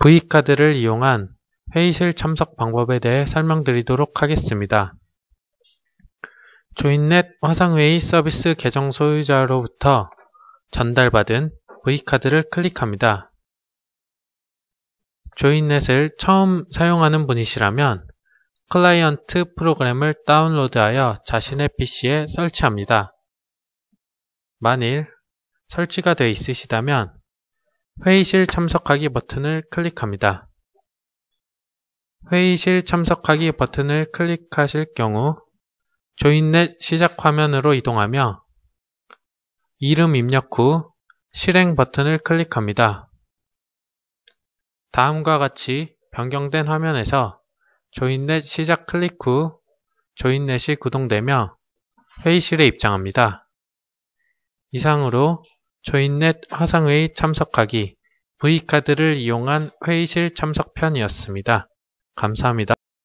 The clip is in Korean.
V카드를 이용한 회의실 참석 방법에 대해 설명드리도록 하겠습니다. 조인넷 화상회의 서비스 계정 소유자로부터 전달받은 V카드를 클릭합니다. 조인넷을 처음 사용하는 분이시라면 클라이언트 프로그램을 다운로드하여 자신의 PC에 설치합니다. 만일 설치가 되어 있으시다면 회의실 참석하기 버튼을 클릭합니다. 회의실 참석하기 버튼을 클릭하실 경우 조인넷 시작 화면으로 이동하며 이름 입력 후 실행 버튼을 클릭합니다. 다음과 같이 변경된 화면에서 조인넷 시작 클릭 후 조인넷이 구동되며 회의실에 입장합니다. 이상으로 조인넷 화상회의 참석하기 V카드를 이용한 회의실 참석편이었습니다. 감사합니다.